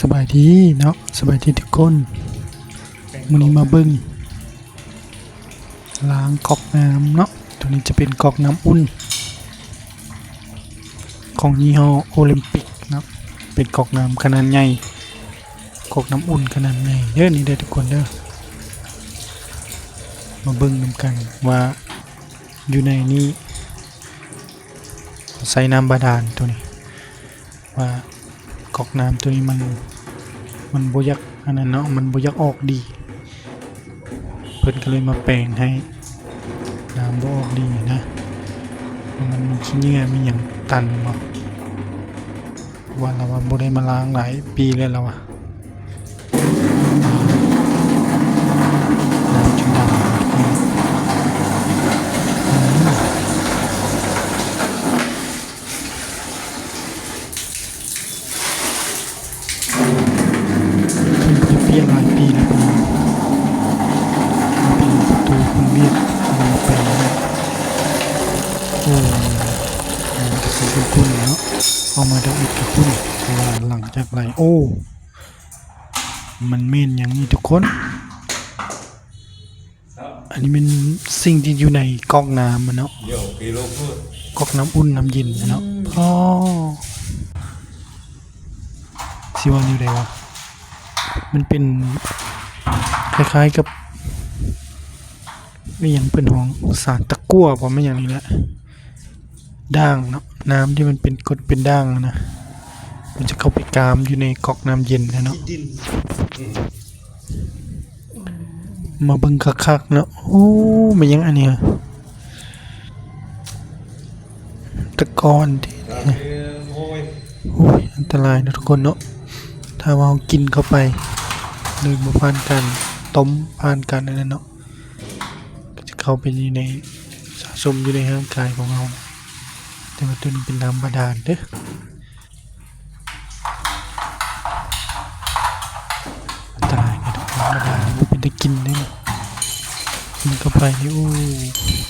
สบายดีเนาะสบายดีทุกคนวันนี้มาเบิ้งล้างก๊อกน้ำเนาะตัวนี้จะเป็นก๊อกน้ำอุ่น ของยี่ห้อโอลิมปิกเนาะเป็นก๊อกน้ำขนาดใหญ่ก๊อกน้ำอุ่นขนาดใหญ่เด้อนี่เด้อทุกคนเด้อมาเบิ้งนำกันว่าอยู่ในนี้ใส่น้ำบาดาลตัวนี้ว่า ก๊อกน้ำตัวนี้มัน มันบยักอันนั้นเนาะมันบยักออกดี เพิ่นก็เลยมาแปลงให้น้ำบ่ออกดีนะ มันมีขี้เงื่อมีอย่างตันเนาะว่าเราว่าบ่ได้มาล้างหลายปีแล้วเราอะ โอ้อ่าสีคุณเนาะเอามาดับอีกกับคุณเพราะว่าหลังจากไหลโอ้ มันเม่นอย่างนี้ทุกคน อันนี้เป็นสิ่งที่อยู่ในก๊อกน้ำมันเนาะ Yo, kilo pun. ก๊อกน้ำอุ่นน้ำเย็นเนาะอ๋อสิว่าอยู่ไหนวะมันเป็นคล้ายๆกับไม่อย่างเป็นของสารตะกั่วผมไม่อย่างนี้แหละ ด่างเนาะน้ำที่มันเป็นกรดเป็นด่างอะนะมันจะเข้าไปกามอยู่ในก๊อกน้ำเย็นนะเนาะมาเบิ่งคักๆเนาะโอ้มันยังอันเนี้ยตะกอนที่ Oi. โอ้ยอันตรายนะทุกคนเนาะถ้าว่าเรากินเข้าไปหรือมาผ่านการต้มผ่านการอะไรเนาะก็จะเข้าไปอยู่ในสะสมอยู่ในร่างกายของเรา แต่ว่าตัวนี้เป็นน้ำบาดาลเด้ออันตรายนะทุกคนน้ำบาดาลมันเป็นตะกินได้เนี่ยกินเข้าไปนี่โอ้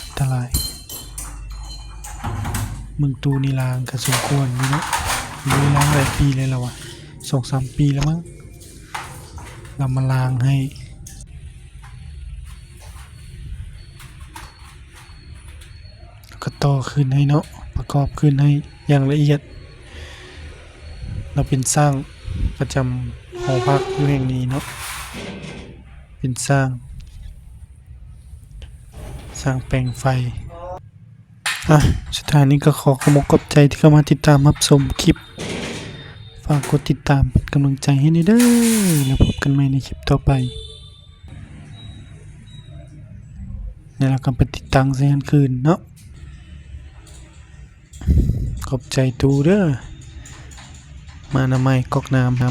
อันตรายมึงตูนี่ลางกระสมควรอยู่เนาะเลยล้างหลายปีเลยแล้ววะสองสามปีแล้วมั้งเรามาล้างให้ก็ต่อขึ้นให้เนาะ กอบขึ้นให้อย่างละเอียด เราเป็นสร้างประจำหอพักอยู่แห่งนี้เนาะเป็นสร้าง สร้างแปลงไฟอะสุดท้ายนี้ก็ขอขอบคุณใจที่เข้ามาติดตามรับชมคลิป ฝากกดติดตามเป็นกำลังใจให้ในเด้อแล้วพบกันใหม่ในคลิปต่อไปนี่เราก็ไปติดตั้งเสียงคืนเนาะ ขอบใจตูเด้อมาหนาไม้กอกน้ำ